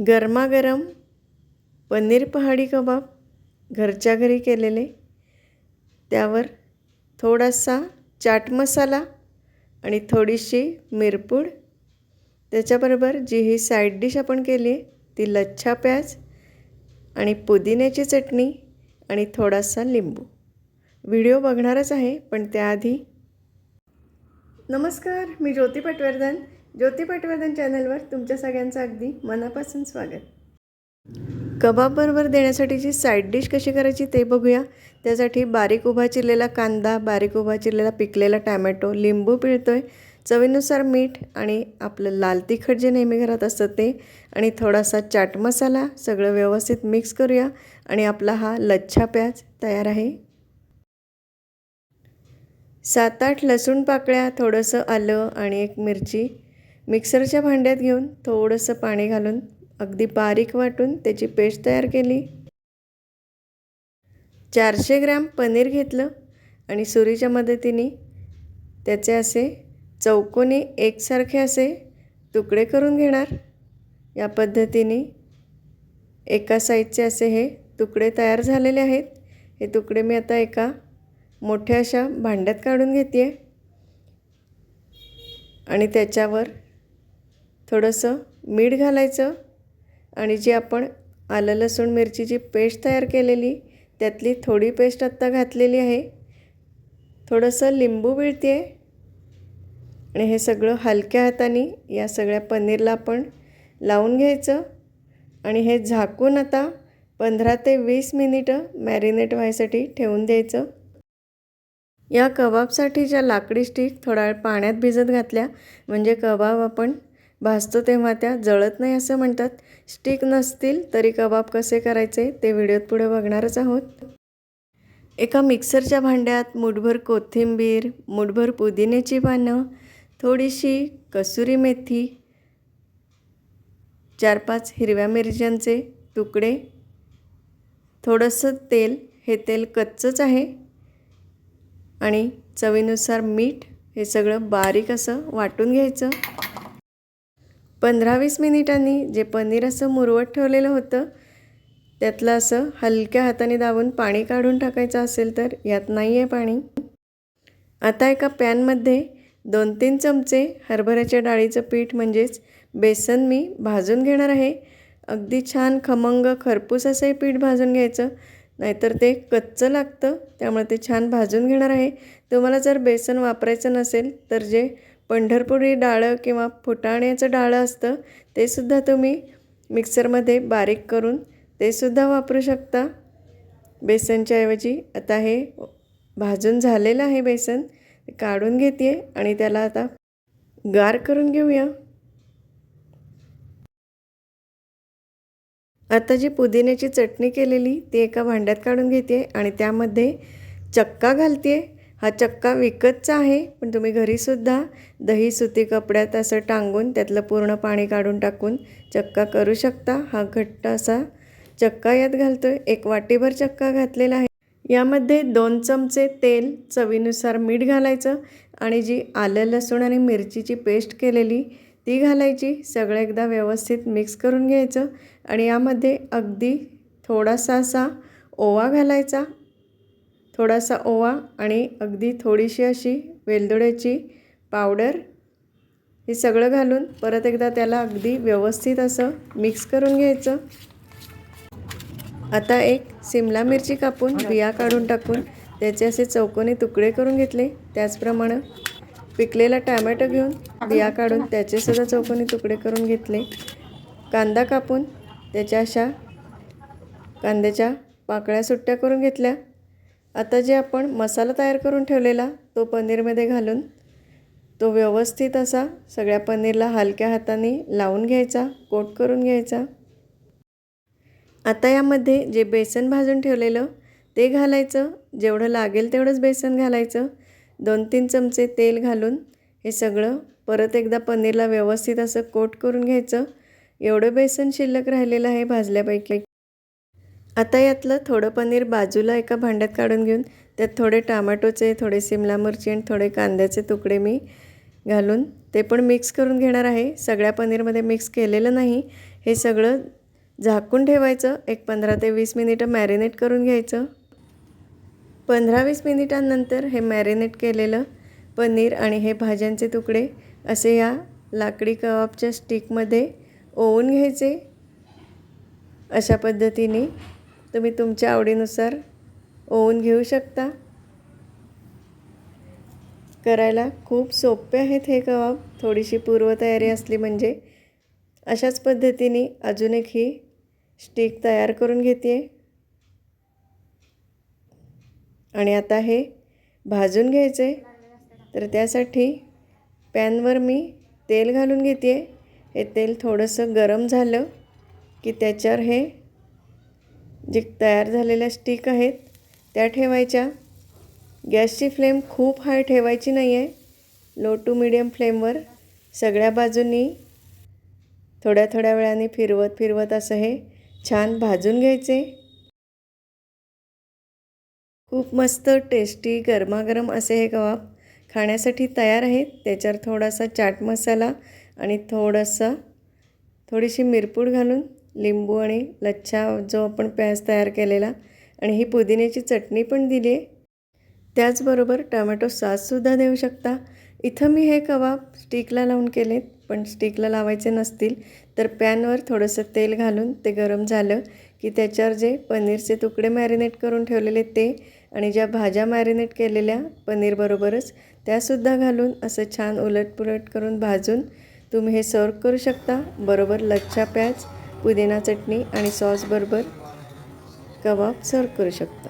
गरमागरम पनीर पहाडी कबाब घरच्या घरी केलेले. त्यावर थोडासा चाट मसाला आणि थोडीशी मिरपूड. त्याच्याबरोबर जी ही साईड डिश आपण केली आहे ती लच्छा प्याज आणि पुदिन्याची चटणी आणि थोडासा लिंबू. व्हिडिओ बघणारच आहे पण त्याआधी नमस्कार मी ज्योती पटवर्धन. ज्योती पटवर्धन चॅनलवर तुमच्या सगळ्यांचं अगदी मनापासून स्वागत. कबाबबरोबर देण्यासाठीची साईड डिश कशी करायची ते बघूया. त्यासाठी बारीक उभा चिरलेला कांदा बारीक उभा चिरलेला पिकलेला टॅमॅटो लिंबू पिळतो आहे चवीनुसार मीठ आणि आपलं लाल तिखट जे नेहमी घरात असतं ते आणि थोडासा चाट मसाला सगळं व्यवस्थित मिक्स करूया आणि आपला हा लच्छा प्याज तयार आहे. सात आठ लसूण पाकळ्या थोडंसं आलं आणि एक मिरची मिक्सरच्या भांड्यात घेऊन थोडंसं पाणी घालून अगदी बारीक वाटून त्याची पेस्ट तयार केली. चारशे ग्रॅम पनीर घेतलं आणि सुरीच्या मदतीने त्याचे असे चौकोनी एकसारखे असे तुकडे करून घेणार. या पद्धतीने एका साईजचे असे हे तुकडे तयार झालेले आहेत. हे तुकडे मी आता एका मोठ्या अशा भांड्यात काढून घेते आहे आणि त्याच्यावर थोडंसं मीठ घालायचं आणि जी आपण आलं लसूण मिरचीची पेस्ट तयार केलेली त्यातली थोडी पेस्ट आत्ता घातलेली आहे. थोडंसं लिंबू मिळते आहे आणि हे सगळं हलक्या हाताने या सगळ्या पनीरला आपण लावून घ्यायचं. आणि हे झाकून आता पंधरा ते वीस मिनिटं मॅरिनेट व्हायसाठी ठेवून द्यायचं. या कबाबसाठी ज्या लाकडी स्टिक थोडा वेळ पाण्यात भिजत घातल्या म्हणजे कबाब आपण भाजतो तेव्हा त्या जळत नाही असं म्हणतात. स्टिक नसतील तरी कबाब कसे करायचे ते व्हिडिओत पुढे बघणारच आहोत. एका मिक्सरच्या भांड्यात मुठभर कोथिंबीर मुठभर पुदिन्याची पानं थोडीशी कसुरी मेथी चार पाच हिरव्या मिरच्यांचे तुकडे थोडंसं तेल हे तेल कच्चंच आहे. आणि चवीनुसार मीठ हे सगळं बारीक असं वाटून घ्यायचं. पंधरा वीस मिनिटांनी जे पनीर असं मुरवत ठेवलेलं होतं त्यातलं असं हलक्या हाताने दाबून पाणी काढून टाकायचं असेल तर यात नाही आहे पाणी. आता एका पॅनमध्ये दोन तीन चमचे हरभऱ्याच्या डाळीचं पीठ म्हणजेच बेसन मी भाजून घेणार आहे. अगदी छान खमंग खरपूस असं हे पीठ भाजून घ्यायचं नाहीतर ते कच्चं लागतं त्यामुळे ते छान भाजून घेणार आहे. तुम्हाला जर बेसन वापरायचं नसेल तर जे पंढरपुरी डाळं किंवा फुटाण्याचं डाळं असतं तेसुद्धा तुम्ही मिक्सरमध्ये बारीक करून तेसुद्धा वापरू शकता. बेसनच्या ऐवजी आता हे भाजून झालेलं आहे बेसन काढून घेते आणि त्याला आता गार करून घेऊया. आता जी पुदिन्याची चटणी केलेली ती एका भांड्यात काढून घेते आणि त्यामध्ये चक्का घालते हा चक्का विकतचा आहे पण तुम्ही घरीसुद्धा दही सुती कपड्यात असं टांगून त्यातलं पूर्ण पाणी काढून टाकून चक्का करू शकता. हा घट्ट असा चक्का यात घालतो आहे एक वाटीभर चक्का घातलेला आहे. यामध्ये दोन चमचे तेल चवीनुसार मीठ घालायचं आणि जी आलं लसूण आणि मिरचीची पेस्ट केलेली ती घालायची. सगळं एकदा व्यवस्थित मिक्स करून घ्यायचं आणि यामध्ये अगदी थोडासा असा ओवा घालायचा. थोडासा ओवा आणि अगदी थोडीशी अशी वेलदोड्याची पावडर हे सगळं घालून परत एकदा त्याला अगदी व्यवस्थित असं मिक्स करून घ्यायचं. आता एक सिमला मिरची कापून बिया काढून टाकून त्याचे असे चौकोनी तुकडे करून घेतले. त्याचप्रमाणे पिकलेला टॅमॅटो घेऊन बिया काढून त्याचेसुद्धा चौकोनी तुकडे करून घेतले. कांदा कापून त्याच्या अशा कांद्याच्या पाकळ्या सुट्ट्या करून घेतल्या. आता जे आपण मसाला तयार करून ठेवलेला तो पनीरमध्ये घालून तो व्यवस्थित असा सगळ्या पनीरला हलक्या हाताने लावून घ्यायचा कोट करून घ्यायचा. आता यामध्ये जे बेसन भाजून ठेवलेलं ते घालायचं. जेवढं लागेल तेवढंच बेसन घालायचं. दोन तीन चमचे तेल घालून हे सगळं परत एकदा पनीरला व्यवस्थित असं कोट करून घ्यायचं. एवढं बेसन शिल्लक राहिलेलं आहे भाजल्यापैकी. आता यातलं थोडं पनीर बाजूला एका भांड्यात काढून घेऊन त्यात थोडे टामॅटोचे थोडे सिमला मिरची आणि थोडे कांद्याचे तुकडे मी घालून ते पण मिक्स करून घेणार आहे. सगळ्या पनीरमध्ये मिक्स केलेलं नाही. हे सगळं झाकून ठेवायचं. एक पंधरा ते वीस मिनिटं मॅरिनेट करून घ्यायचं. पंधरा वीस मिनिटांनंतर हे मॅरिनेट केलेलं पनीर आणि हे भाज्यांचे तुकडे असे या लाकडी कबाबच्या स्टिकमध्ये ओवून घ्यायचे. अशा पद्धतीने तुम्ही तुमच्या आवडीनुसार ओवून घेऊ शकता. करायला खूप सोपे आहेत हे कबाब. थोडीशी पूर्वतयारी असली म्हणजे अशाच पद्धतीने अजून एक ही स्टिक तयार करून घेते आणि आता हे भाजून घ्यायचे तर त्यासाठी पॅनवर मी तेल घालून घेते हे तेल थोडंसं गरम झालं की त्याच्यावर हे जे तयार झालेल्या स्टिक आहेत त्या ठेवायच्या. गॅसची फ्लेम खूप हाय ठेवायची नाही आहे लो टू मिडियम फ्लेमवर सगळ्या बाजूंनी थोड्या थोड्या वेळाने फिरवत फिरवत असं हे छान भाजून घ्यायचे. खूप मस्त टेस्टी गरमागरम असे हे कबाब खाण्यासाठी तयार आहेत. त्याच्यावर थोडासा चाट मसाला आणि थोडंसं थोडीशी मिरपूड घालून लिंबू आणि लच्छा जो आपण प्याज तयार केलेला आणि ही पुदिन्याची चटणी पण दिली आहे. त्याचबरोबर टमॅटो सॉससुद्धा देऊ शकता. इथं मी हे कबाब स्टिकला लावून केलेत पण स्टिकला लावायचे नसतील तर पॅनवर थोडंसं तेल घालून ते गरम झालं की त्याच्यावर जे पनीरचे तुकडे मॅरिनेट करून ठेवलेले ते आणि ज्या भाज्या मॅरिनेट केलेल्या पनीरबरोबरच त्यासुद्धा घालून असं छान उलटपुलट करून भाजून तुम्ही हे सर्व करू शकता. बरोबर लच्छा प्याज पुदिना चटणी आणि सॉसबरोबर कबाब सर्व करू शकता.